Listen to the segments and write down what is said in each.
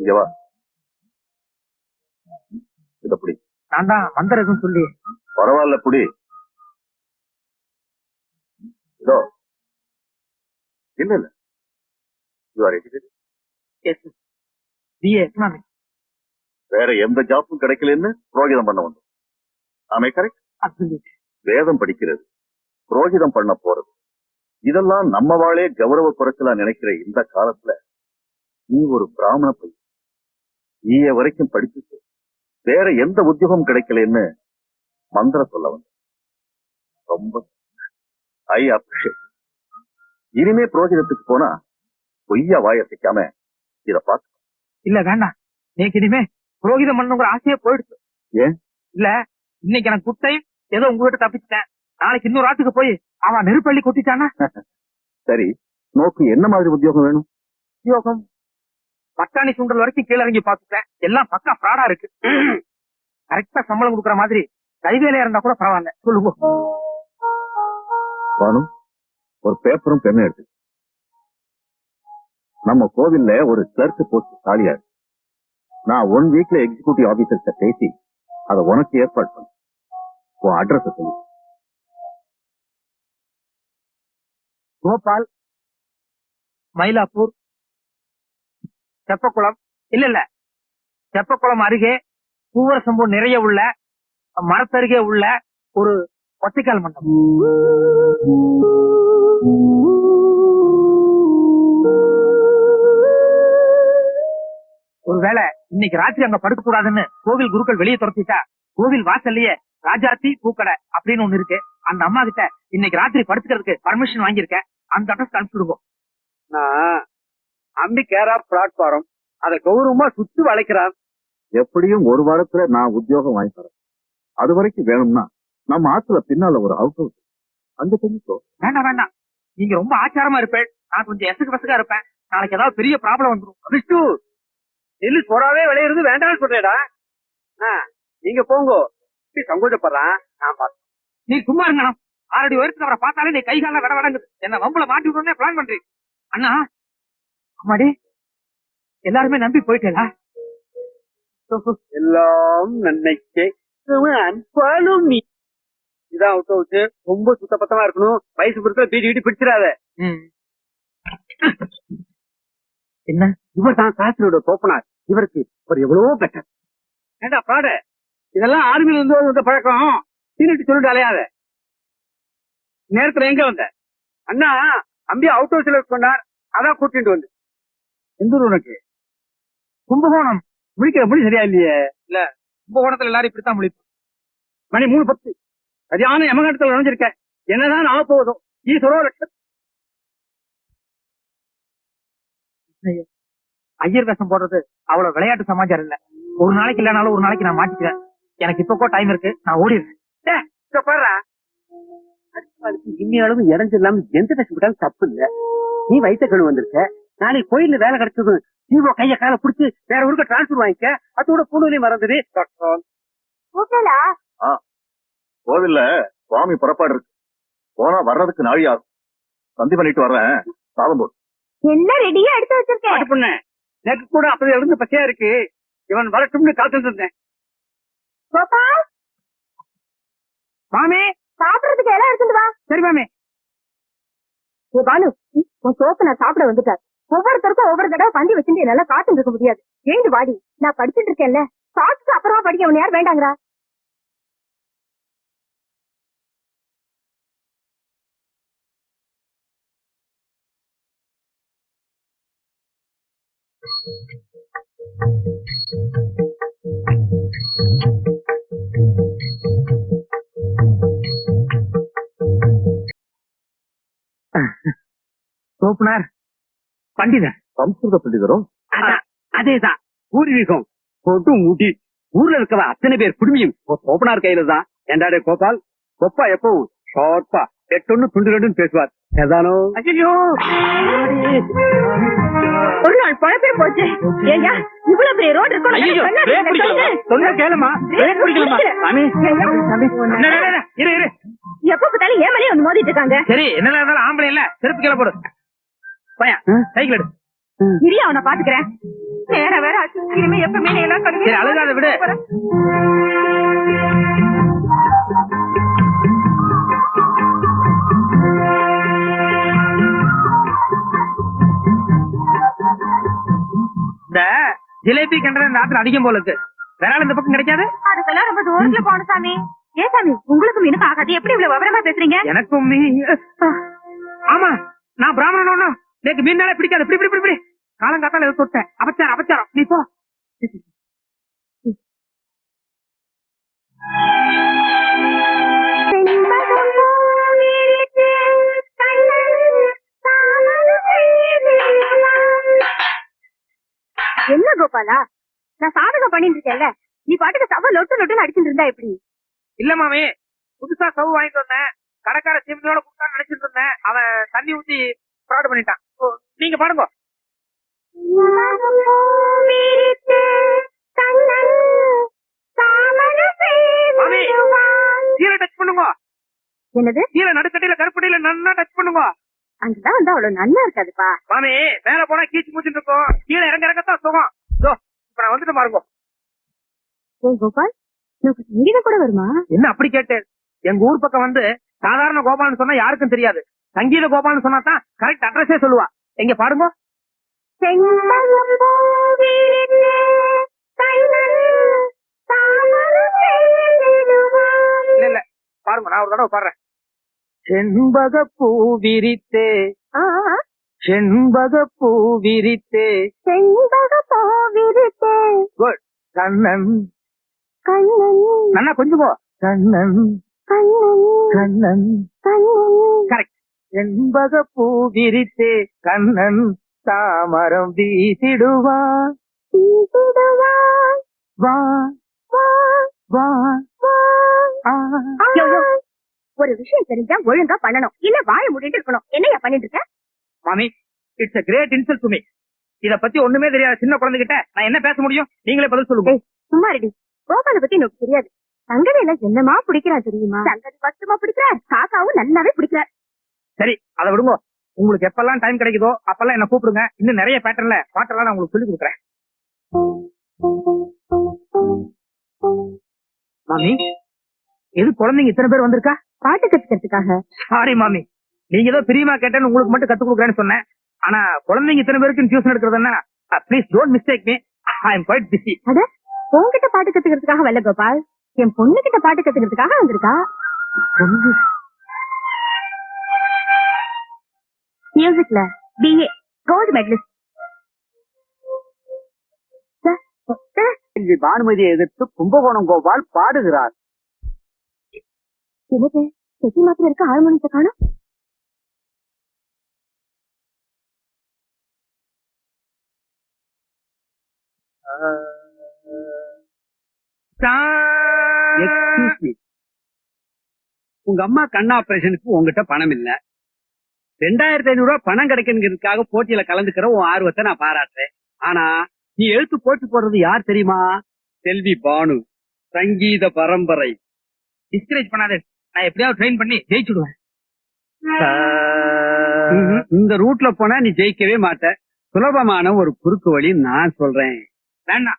இங்க வா இத புடி. நான் தான் மந்திரம் சொல்லி. பரவாயில்ல புடி. இதோ. இல்ல இல்ல you are educated BA economics வேற எந்த ஜாப்பும் கிடைக்கலன்னு புரோகிதம் பண்ண வந்தோம். ஆமே கரெக்ட் வேதம் படிக்கிறது புரோகிதம் பண்ண போறது. இதெல்லாம் நம்ம வாழே கௌரவ குறைச்சலா நினைக்கிற இந்த காலத்துல நீ ஒரு பிராமண பையன் ஈய வரைக்கும் படிச்சுட்டு வேற எந்த உத்தியோகம் கிடைக்கலன்னு மந்திரம் சொல்ல வந்த. ரொம்ப ஐ அப்ரிஷியேட் இனிமே புரோகிதத்துக்கு போனா பொய்யா வாய சிக்காம இத பார்த்து இல்ல வேண்டாம் எனக்கு இனிமே புரோகிதம் பண்ணுங்கிற ஆசையே போயிடுச்சு. ஏன்? இல்ல இன்னைக்கு எனக்கு குட் டைம் ஏதோ உங்ககிட்ட தப்பிச்சிட்டேன். நாளைக்கு இன்னொரு ஆட்டுக்கு போய் அவன் நெருப்பள்ளி கொட்டிட்டானா? சரி நோக்கு என்ன மாதிரி உத்தியோகம் வேணும்? உத்தியோகம் பட்டாணி சுண்டல் வரைக்கும் கீழ இறங்கி பாத்துட்டேன் எல்லாம் பக்கா ஃப்ராடா இருக்கு. கரெக்டா சம்பளம் கொடுக்குற மாதிரி கைவேலையா இருந்தா கூட பரவாயில்ல. சொல்லுங்க பானு ஒரு பேப்பரும் பெண்ணும் எடுத்து. நம்ம கோவில்ல ஒரு கிளர்க் போஸ்ட் காலியா இருக்கு. நான் ஒன் வீக்ல எக்ஸிகூட்டிவ் ஆபீசர்கிட்ட பேசி அதை உனக்கு ஏற்பாடு பண்ண. உன் அட்ரஸ் சொல்லு. கோபால் மயிலாப்பூர் தெப்பக்குளம். இல்ல இல்ல. தெப்பக்குளம் அருகே பூவர சம்பவம் நிறைய உள்ள மரத்தருகே உள்ள ஒரு ஒத்தைக்கால் மண்டபம். ஒருவேளை இன்னைக்கு ராத்திரி அங்க படுக்க கூடாதுன்னு கோவில் குருக்கள் வெளியே துரத்திட்டா கோவில் வாசல்லையே ராஜாத்தி பூக்கடை அப்படின்னு ஒண்ணு இருக்கு. அந்த அம்மா கிட்ட இன்னைக்கு ராத்திரி படுத்துக்கிறதுக்கு பர்மிஷன் வாங்கியிருக்கேன். அந்த அட்ரஸ் அனுப்பிச்சுடுவோம் அம்பி கேரா பிளாட்ஃபாரம் அத கௌரவமா சுத்தி வளைக்கிறான். எப்படியும் ஒரு வாரத்துல நான் உத்தியோகம் வாங்கி தரேன். அது வரைக்கும் வேணும்னா நம்ம ஆத்துல பின்னால ஒரு அவுட் ஹவுஸ். அங்க தெரிஞ்சோ வேண்டாம் வேண்டாம். நீங்க ரொம்ப ஆச்சாரமா இருப்பேன். நான் கொஞ்சம் எசக்கு பசக்கா இருப்பேன். நாளைக்கு ஏதாவது பெரிய ப்ராப்ளம் வந்துடும் விஷ்ணு நெல்லு சோறாவே விளையிறது வேண்டாம்னு சொல்றேடா. நீங்க போங்க. இப்படி சங்கோஜப்படுறான். நான் பாத்து நீ சும்மா இருங்கணும் ஆறடி உயரத்துக்கு அவரை பார்த்தாலே நீ கை கால விட விடங்குது. என்ன வம்புல மாட்டி விடனே பிளான் பண்றீங்க. அண்ணா அம்மாடி எல்லாருமே நம்பி போயிட்டேடா எல்லாம் நன்மைக்கே அன்பாலும் நீ. இதான் அவுட் ஹவுஸ். ரொம்ப சுத்தபத்தமா இருக்கணும். வயசு பொறுத்த பீடி கீடி பிடிச்சிடாத. என்ன? இவர் தான் சாஸ்திரியோட தோப்பனார். இவருக்கு ஒரு எவ்வளவோ பெட்டர் ஏண்டா பாடு இதெல்லாம் ஆர்மியில இருந்து வந்த பழக்கம். சீனிட்டு சொல்லிட்டு அலையாத. நேரத்துல எங்க வந்த? அண்ணா அம்பி அவுட் ஹவுஸ்ல கொண்டார். அதான் கூட்டிட்டு வந்து. எந்த உனக்கு கும்பகோணம் முடிக்கிற முடி சரியா இல்லையே? கும்பகோணத்துல எல்லாரும் இப்படித்தான் முழிப்பு மணி மூணு பத்து. சரியான யமகண்டத்துல நுழைஞ்சிருக்க என்னதான் ஆக போகுதோ ஈஸ்வரோ லட்சம் ஐயர் வேஷம் போடுறது அவ்வளவு விளையாட்டு சமாச்சாரம் இல்ல. ஒரு நாளைக்கு இல்லனாலும் ஒரு நாளைக்கு நான் மாட்டிக்கிறேன். எனக்கு இப்ப டைம் இருக்கு நான் ஓடிடுறேன். பாரு இன்னி அளவு இறஞ்சு இல்லாம எந்த கஷ்டப்பட்டாலும் தப்பு இல்ல. நீ வயித்த கழு வந்திருக்க. நாளைக்கு கோயில்ல வேலை கிடைச்சது ஜீவோ கைய கால புடிச்சு வேற ஊருக்கு டிரான்ஸ்பர் வாங்கிக்க. அதோட பூணுலையும் மறந்துடு. கோவில்ல சுவாமி புறப்பாடு இருக்கு. போனா வர்றதுக்கு நாழி ஆகும். சந்தி பண்ணிட்டு வர்றேன். சாதம் போடு. எல்லாம் ரெடியா எடுத்து வச்சிருக்கேன்? பொண்ணு. எனக்கு கூட அப்படி இருந்து பச்சையா இருக்கு. இவன் வரட்டும்னு காத்துட்டு இருந்தேன் கோபால்? மாமி? சாப்பிடறதுக்கு எல்லாம் எடுத்துட்டு வா. சரி மாமி. ஏ பாலு உன் சோப்பு நான் சாப்பிட வந்துட்டார் ஒவ்வொருத்தருக்கும் ஒவ்வொரு தடவை பந்தி வச்சுட்டு என்னால காத்துட்டு இருக்க முடியாது. எழுந்து வாடி? நான் படிச்சுட்டு இருக்கேன்ல. சாப்பிட்டு அப்புறமா படிக்க அவன் யார் வேண்டாங்கிறா? சோப்பனார் பண்டிதர் சம்ஸ்கிருத பண்டிதரும்? அதேதான். பூர்வீகம். போட்டு மூட்டி ஊர்ல இருக்கிற அத்தனை பேர் குடுமியும். ஓப்பனார் கையில தான். ஏண்டாடே கோபால் கொப்பா எப்பவும் ஷார்ப்பா. எட்டொன்னு துண்டு ரெண்டுன்னு பேசுவார். ஏதானோ ஐயோ ஒரு நாள் பழப்பே போச்சு. ஏய்யா இவ்வளவு பெரிய ரோடு ஐயோ பிரேக் பிடிக்கலாமா? சொன்ன கேளுமா. சாமி. இல்ல, இரு இரு. எப்ப பார்த்தாலும் ஏமலே வந்து மோதிட்டு இருக்காங்க? சரி என்ன இருந்தாலும் ஆம்பளை இல்ல. செருப்பு கீழே போடு. பையன் சைக்கிள் எடு. இரி அவனை பாத்துக்கிறேன் வேற வேற. இனிமே எப்பவுமே எல்லாம் சரி, அழுகாத விடு. இந்த ஜிலேபி கண்டது இந்த ஆத்துல அதிகம் போல இருக்கு. வேற இந்த பக்கம் கிடைக்காது. அதுக்கெல்லாம் ரொம்ப தூரத்துல போகணும் சாமி. ஏன் சாமி உங்களுக்கு மீனுக்கு ஆகாது. எப்படி இவ்வளவு விவரமா பேசுறீங்க? எனக்கும் ஆமா நான் பிராமணன் ஒண்ணும். எனக்கு மீனாலே பிடிக்காது. இப்படி இப்படி, இப்படி காலங்காத்தால இதை தொட்டேன். அபச்சாரம் அபச்சாரம். நீ போ. என்ன கோபாலா? நான் சாதகம் பண்ணிட்டு இருக்கேன்ல. நீ பாட்டுக்கு சவ லொட்டு லொட்டுன்னு அடிச்சுட்டு இருந்தா எப்படி? இல்ல மாமி. புதுசா சவு வாங்கிட்டு வந்தேன். கடைக்கார சிம்னியோட கொடுத்தான்னு நினைச்சிட்டு இருந்தேன். அவன் தண்ணி ஊத்தி ஃப்ராட் பண்ணிட்டான். நீங்க பாடுங்க. கீழே டச் பண்ணுங்க. என்னது? கீழே நடுக்கட்டையில கருப்பட்டியில நன்னா டச் பண்ணுங்க. அங்கதான் வந்து அவ்வளவு நல்லா இருக்காதுப்பா. மாமி மேல போனா கீச்சு மூச்சுட்டு இருக்கும். கீழே இறங்க இறங்கத்தான் சுகம். இதோ, இப்ப நான் வந்துட்டு பாருங்க. ஏய் கோபால் உனக்கு சங்கீதம் கூட வருமா? என்ன அப்படி கேட்டேன் எங்க ஊர் பக்கம் வந்து சாதாரண கோபால்னு சொன்னா யாருக்கும் தெரியாது. சங்கீத கோபால்னு சொன்னா தான் கரெக்ட் அட்ரஸே சொல்லுவா. எங்க பாடுங்க இல்ல இல்ல. பாருங்க நான் ஒரு தடவை பாடுறேன். செண்பக பூ விரித்தே செண்பக பூ விரித்தே. செண்பக போவிருத்தே குட் கண்ணன். கண்ணன். நல்லா கொஞ்சம் போ. கண்ணன். கண்ணன். கண்ணன். கண்ணன். கரெக்ட் செண்பக பூ விரித்தே கண்ணன் தாமரம் வீசிடுவான் வா. வா, வா. ஒரு விஷயம் தெரிஞ்சா ஒழுங்கா பண்ணணும். இல்ல வாய மூடிட்டு இருக்கணும். என்னையா பண்ணிட்டு இருக்க? மாமி it's a great insult to me இத பத்தி ஒண்ணுமே தெரியாத சின்ன குழந்தைகிட்ட நான் என்ன பேச முடியும்? நீங்களே பதில் சொல்லுங்க. சும்மா ரெடி கோபால பத்தி எனக்கு தெரியாது. சங்கதியில என்னமா பிடிக்கிறான் தெரியுமா? சங்கதி பத்துமா பிடிக்கிறார். காக்காவும் நல்லாவே பிடிக்கிறார். சரி அதை விடுங்க. உங்களுக்கு எப்பெல்லாம் டைம் கிடைக்குதோ அப்பெல்லாம் என்ன கூப்பிடுங்க. இன்னும் நிறைய பேட்டர்ன்ல பாட்டெல்லாம் நான் உங்களுக்கு சொல்லி கொடுக்குறேன். மாமி எது குழந்தைங்க இத்தனை பேர் வந்திருக்கா? பாட்டு கத்துக்கிறதுக்காக. சாரி மாமி. நீங்க ஏதோ பிரியமா கேட்டேன்னு உங்களுக்கு மட்டும் கத்து கொடுக்குறேன்னு சொன்னேன். ஆனா குழந்தைங்க இத்தனை பேருக்கு tuition எடுக்கிறதுன்னா please don't mistake me I am quite busy அட உன்கிட்ட பாட்டு கத்துக்கிறதுக்காக வரல கோபால். என் பொண்ணு கிட்ட பாட்டு கத்துக்கிறதுக்காக வந்திருக்கா. மியூசிக்ல பிஏ கோல்டு மெடலிஸ்ட் செல்வி பானுமதியை எதிர்த்து கும்பகோணம் கோபால் பாடுகிறார். என்னது? செட்டி மாத்திரம் இருக்க ஹார்மோனியத்தை காணும்? எக்ஸ்கியூஸ் மீ உங்க அம்மா கண் ஆபரேஷனுக்கு உங்ககிட்ட பணம் இல்ல. ரெண்டாயிரத்தி ஐநூறு ரூபாய் பணம் கிடைக்கணுங்கிறதுக்காக போட்டியில கலந்துக்கிற உன் ஆர்வத்தை நான் பாராட்டுறேன். ஆனா நீ எழுத்து போட்டு போடுறது யார் தெரியுமா? செல்வி பானு. சங்கீத பரம்பரை. டிஸ்கரேஜ் பண்ணாதே. நான் எப்படியாவது ட்ரெயின் பண்ணி ஜெயிச்சுடுவேன். இந்த ரூட்ல போனா நீ ஜெயிக்கவே மாட்ட. சுலபமான ஒரு குறுக்கு வழி நான் சொல்றேன். வேண்டாம்.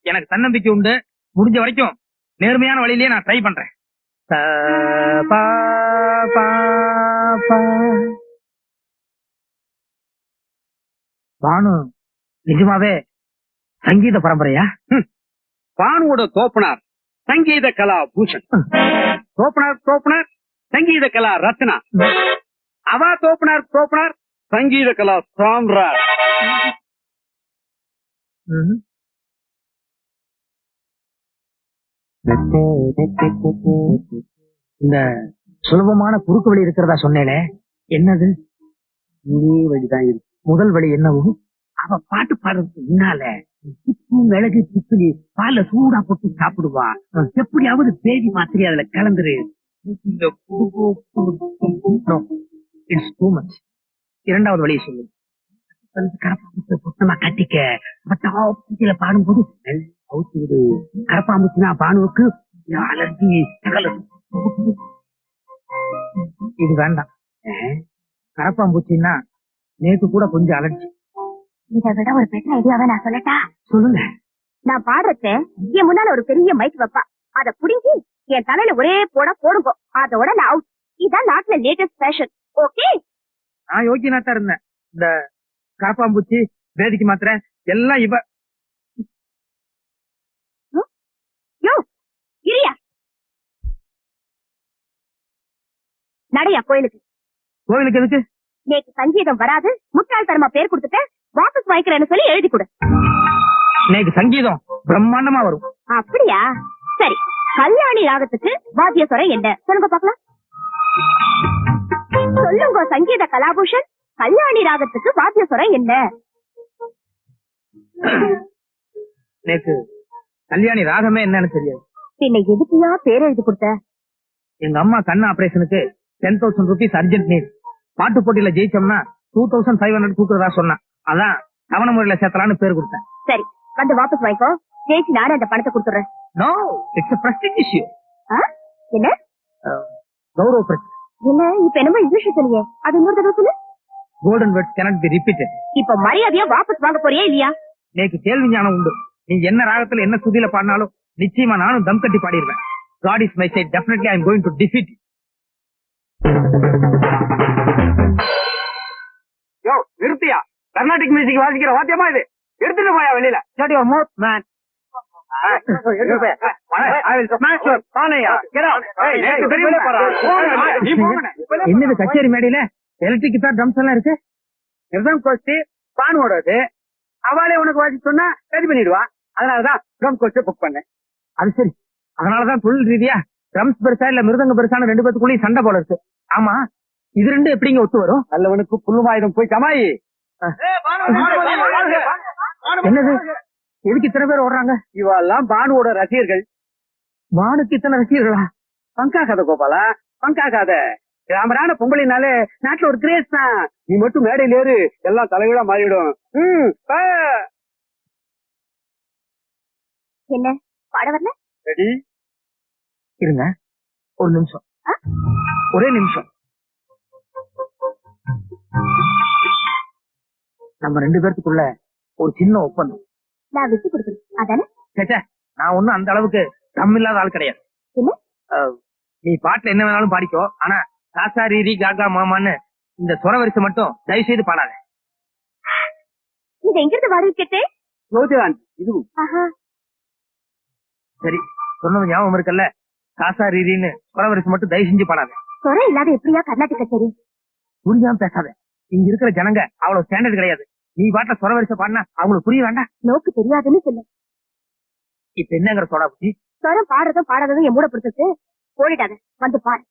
எனக்கு தன்னம்பிக்கை உண்டு. முடிஞ்ச வரைக்கும் நேர்மையான வழியிலேயே நான் ட்ரை பண்றேன். பானு நிஜமாவே சங்கீத பரம்பரையா? பானுவோட தோப்பனார் சங்கீத கலா பூஷன். தோப்பனார் தோப்பனார் சங்கீத கலா ரத்னா. அவா தோப்பனார் தோப்பனார் சங்கீத கலா ம்ஹும். இந்த சுலபமான குறுக்கு வழி இருக்கிறதா சொன்னேனே. என்னது? இதே வழிதான் இருக்கு. முதல் வழி என்னவோ? அவ பாட்டு பாடுறதுக்கு முன்னால மிளகு திப்பிலி பால்ல சூடா போட்டு சாப்பிடுவா. எப்படியாவது பேதி மாத்திரை அதுல கலந்துரு. இரண்டாவது வழியை சொல்லு. சுத்தமா கட்டிக்க பட்டாப்பூச்சியில பாடும்போது அவுத்து விடு கரப்பாம்பூச்சினா பானுவுக்கு அலர்ஜி இது வேண்டாம். கரப்பாம்பூச்சின்னா நேத்து கூட கொஞ்சம் அலர்ஜி. இதை விட ஒரு பெரிய ஐடியாவை நான் சொல்லட்டா? சொல்லுங்க. நான் பாடுறத என் முன்னால ஒரு பெரிய மைக் வைப்பா. அத புடிங்கி என் தலையில ஒரே போட போடுங்க. அதோட நான் அவுட் இதான் நாட்டுல லேட்டஸ்ட் ஃபேஷன் ஓகே நான் யோகினா தான் இருந்தேன். இந்த காப்பாம்பூச்சி வேதிக்கு மாத்திரை எல்லாம் இவ நடையா கோயிலுக்கு? கோவிலுக்கு எதுக்கு? நேக்கு சங்கீதம் வராது முட்டாள்தனமா பேர் கொடுத்துட்டு வாபஸ் வாங்கிக்கிறேன்னு சொல்லி எழுதி கொடு. இன்னைக்கு சங்கீதம் பிரம்மாண்டமா வரும். அப்படியா? சரி கல்யாணி ராகத்துக்கு வாத்திய சொரம் என்ன? சொல்லுங்க பாக்கலாம் சொல்லுங்க சங்கீத கலாபூஷன் கல்யாணி ராகத்துக்கு வாத்திய சொரம் என்ன? நேக்கு கல்யாணி ராகமே என்னன்னு தெரியாது. பின்ன எதுக்குயா பேர் எழுதி கொடுத்த? எங்க அம்மா கண்ணு ஆபரேஷனுக்கு ten thousand rupees urgent need பாட்டு போட்டியில ஜெயிச்சோம்னா டூ தௌசண்ட் ஃபைவ் ஹண்ட்ரட் கொடுக்கறதா சொன்னேன். அதான் தவணை முறையில சேர்த்தலான்னு பேர் கொடுத்தேன். சரி வந்து வாபஸ் வாங்கிக்கோ. ஜெயிச்சு நானே அந்த பணத்தை கொடுத்துறேன் நோ இட்ஸ் பிரஸ்டிக் இஷ்யூ? என்ன? கௌரவ பிரச்சனை. என்ன? இப்ப என்னமோ இங்கிலீஷ் சொன்னீங்க. அது இன்னொரு தடவை சொல்லு. Golden words cannot be repeated. இப்ப மரியாதையா வாபஸ் வாங்க போறியா இல்லையா? நேக்கு கேள்வி ஞானம் உண்டு. நீ என்ன ராகத்துல என்ன சுதியில பாடினாலும் நிச்சயமா நானும் தம் கட்டி பாடிடுவேன் God is my side definitely I am going to defeat you நிறுத்தியா? கர்நாடிக் மியூசிக் வாசிக்கிற வாத்தியமா இது? எடுத்துட்டு போயா வெளியில? Shut your mouth, man. என்னது கச்சேரி மேடையில? எலக்ட்ரிக் கிட்டார் ட்ரம்ஸ் எல்லாம் இருக்கு? நிர்தம் கோஷ்டி பானோடது அவளே உனக்கு வாசி சொன்னா ரெடி பண்ணிடுவா. அதனாலதான் ட்ரம் கோஷ்டி புக் பண்ணேன். அது சரி. அதனாலதான் தொழில் ரீதியா ட்ரம்ஸ் பெருசா இல்ல மிருதங்க பெருசான ரெண்டு பேத்துக்குள்ளேயும் சண்டை போல இருக்கு. ஆமா இது ரெண்டு எப்படிங்க ஒத்து வரும்? நல்லவனுக்கு புல்லுமாயுதம் போய் கமாயி என்னது? எதுக்கு இத்தனை பேர் ஓடுறாங்க? இவெல்லாம் பானுவோட ரசிகர்கள். வானுக்கு இத்தனை ரசிகர்களா? பங்காகாத கோபாலா? பங்காகாத. கிராமரான பொங்கலினாலே நாட்டுல ஒரு கிரேஸ் தான். நீ மட்டும் மேடையில ஏறு எல்லாம் தலைகீழா மாறிடும். என்ன? பாட வரல? ரெடி? இருங்க. ஒரு நிமிஷம். ஒரே நிமிஷம். நம்ம ரெண்டு பேர்த்துக்குள்ள ஒரு சின்ன ஒப்பந்தம். நான் விட்டு கொடுக்குறேன் அதானே? சேச்சே நான் ஒண்ணும் அந்த அளவுக்கு தம் இல்லாத ஆள் கிடையாது. என்ன? அஹ், நீ பாட்டுல என்ன வேணாலும் பாடிக்கோ. ஆனா காசா ரீரி காகா மாமான்னு இந்த சொர வரிசை மட்டும் தயவு செய்து பாடாத. இது எங்கிருந்து வாடகை கேட்டு? ஆஹா. சரி சொன்னது ஞாபகம் இருக்குல்ல? காசா ரீரின்னு சொர வரிசை மட்டும் தயவு செஞ்சு பாடாத. சொரம் இல்லாத எப்படியா கர்நாடக கச்சேரி? புரியாம பேசாத. இங்க இருக்கிற ஜனங்க அவ்வளவு ஸ்டாண்டர்ட் கிடையாது. நீ பாட்டுல சொர வரிசை பாடினா அவங்களுக்கு புரிய வேண்டாம். நோக்கு தெரியாதுன்னு சொல்லு. இப்ப என்னங்கிற சொடா புத்தி? சொரம் பாடுறதும் பாடாததும் என் மூட பிடிச்சது போயிடாத வந்து பாரு.